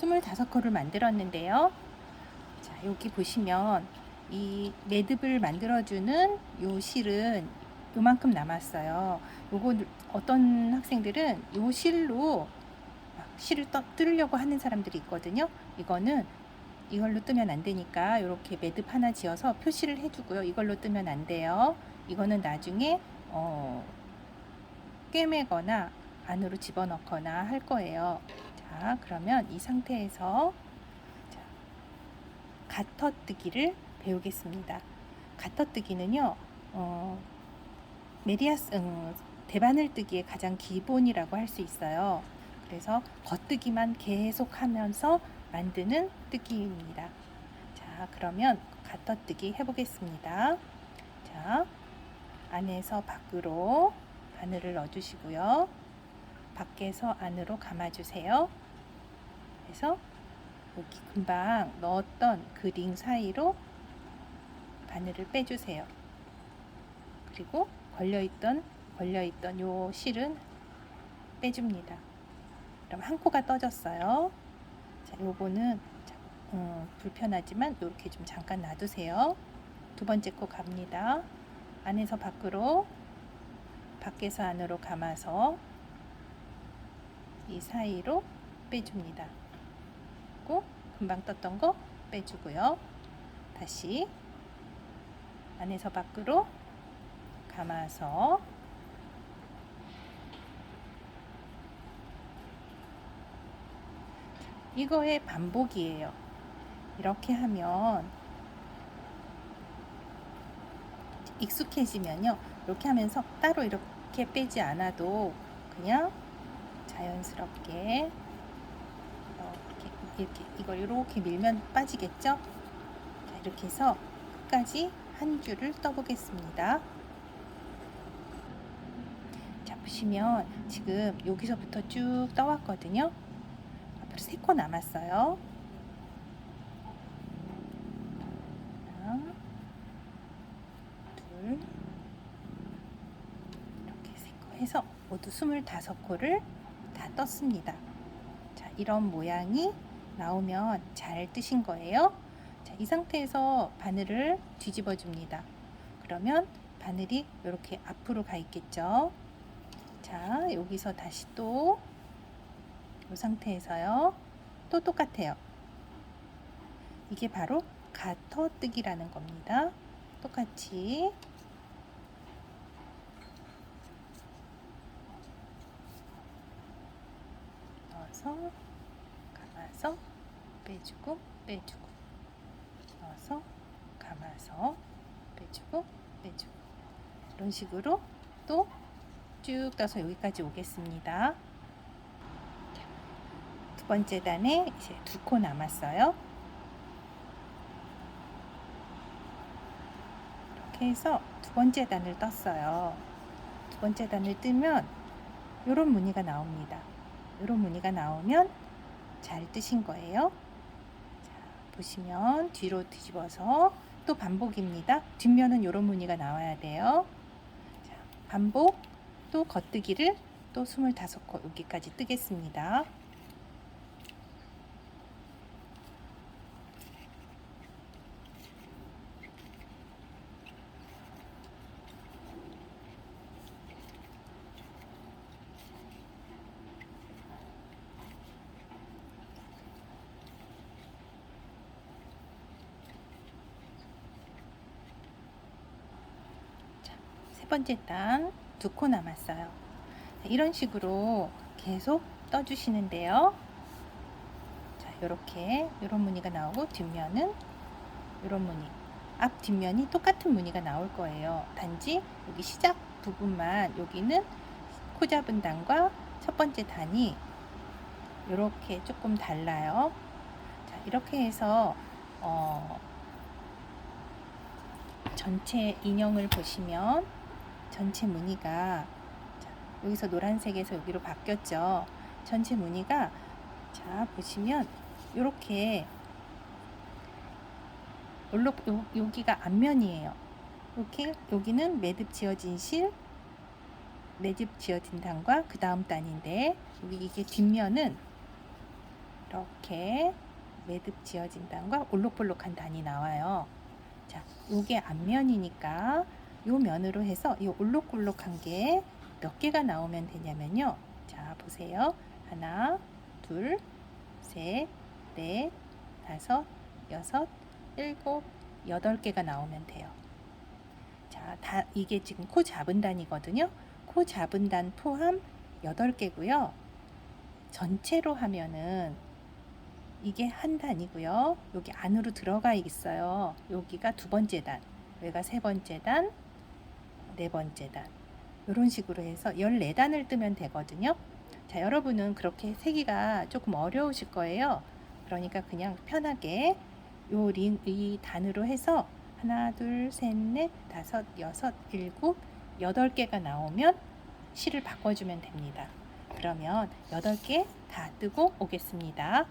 25컬을 만들었는데요. 자, 여기 보시면 이 매듭을 만들어주는 요 실은 요만큼 남았어요. 요거 어떤 학생들은 요 실로 막 실을 떠, 뚫으려고 하는 사람들이 있거든요. 이거는 이걸로 뜨면 안 되니까 이렇게 매듭 하나 지어서 표시를 해주고요. 이걸로 뜨면 안 돼요. 이거는 나중에 어, 꿰매거나 안으로 집어넣거나 할 거예요. 자, 그러면 이 상태에서 자, 가터뜨기를 배우겠습니다. 가터뜨기는요, 어, 메리아스 음, 대바늘 뜨기의 가장 기본이라고 할 수 있어요. 그래서 겉뜨기만 계속 하면서 만드는 뜨기입니다. 자, 그러면 가터뜨기 해보겠습니다. 자, 안에서 밖으로 바늘을 넣어주시고요. 밖에서 안으로 감아주세요. 그래서 여기 금방 넣었던 그 링 사이로 바늘을 빼주세요. 그리고 걸려있던 걸려있던 요 실은 빼줍니다. 그럼 한 코가 떠졌어요. 자, 요거는 자, 음, 불편하지만 이렇게 좀 잠깐 놔두세요. 두 번째 코 갑니다. 안에서 밖으로 밖에서 안으로 감아서 이 사이로 빼줍니다. 그리고 금방 떴던 거 빼주고요. 다시 안에서 밖으로 감아서 이거의 반복이에요. 이렇게 하면 익숙해지면요. 이렇게 하면서 따로 이렇게 빼지 않아도 그냥 자연스럽게 이렇게, 이렇게 이걸 이렇게 밀면 빠지겠죠? 자, 이렇게 해서 끝까지 한 줄을 떠보겠습니다. 자, 보시면 지금 여기서부터 쭉 떠왔거든요. 앞으로 세코 남았어요. 하나, 둘, 이렇게 세코 해서 모두 25코를 다 떴습니다. 자, 이런 모양이 나오면 잘 뜨신 거예요. 자, 이 상태에서 바늘을 뒤집어 줍니다. 그러면 바늘이 이렇게 앞으로 가 있겠죠. 자, 여기서 다시 또 이 상태에서요. 또 똑같아요. 이게 바로 가터뜨기라는 겁니다. 똑같이 넣어서 감아서 빼주고 빼주고 넣어서 감아서 빼주고 빼주고 이런 식으로 또 쭉 떠서 여기까지 오겠습니다. 자, 두 번째 단에 이제 두 코 남았어요. 이렇게 해서 두 번째 단을 떴어요. 두 번째 단을 뜨면 이런 무늬가 나옵니다. 이런 무늬가 나오면 잘 뜨신 거예요. 자, 보시면 뒤로 뒤집어서 또 반복입니다. 뒷면은 이런 무늬가 나와야 돼요. 자, 반복 또 겉뜨기를 또 25코 여기까지 뜨겠습니다. 세 번째 단두코 남았어요. 이런 식으로 계속 떠주시는데요. 자, 이렇게 이런 무늬가 나오고 뒷면은 이런 무늬. 앞 뒷면이 똑같은 무늬가 나올 거예요. 단지 여기 시작 부분만 여기는 코 잡은 단과 첫 번째 단이 이렇게 조금 달라요. 자, 이렇게 해서 어, 전체 인형을 보시면 전체 무늬가 자, 여기서 노란색에서 여기로 바뀌었죠. 전체 무늬가 자 보시면 이렇게 올록 요, 여기가 앞면이에요. 이렇게 여기는 매듭 지어진 실, 매듭 지어진 단과 그 다음 단인데 여기 이게 뒷면은 이렇게 매듭 지어진 단과 올록볼록한 단이 나와요. 자, 요게 앞면이니까 요 면으로 해서 이 올록볼록한 게 몇 개가 나오면 되냐면요. 자, 보세요. 하나, 둘, 셋, 넷, 다섯, 여섯, 일곱, 여덟 개가 나오면 돼요. 자, 다 이게 지금 코 잡은 단이거든요. 코 잡은 단 포함 여덟 개고요. 전체로 하면은 이게 한 단이고요. 여기 안으로 들어가 있어요. 여기가 두 번째 단, 여기가 세 번째 단, 네 번째 단. 이런 식으로 해서 14단을 뜨면 되거든요. 자, 여러분은 그렇게 세기가 조금 어려우실 거예요. 그러니까 그냥 편하게 이 단으로 해서 하나, 둘, 셋, 넷, 다섯, 여섯, 일곱, 여덟 개가 나오면 실을 바꿔주면 됩니다. 그러면 여덟 개 다 뜨고 오겠습니다.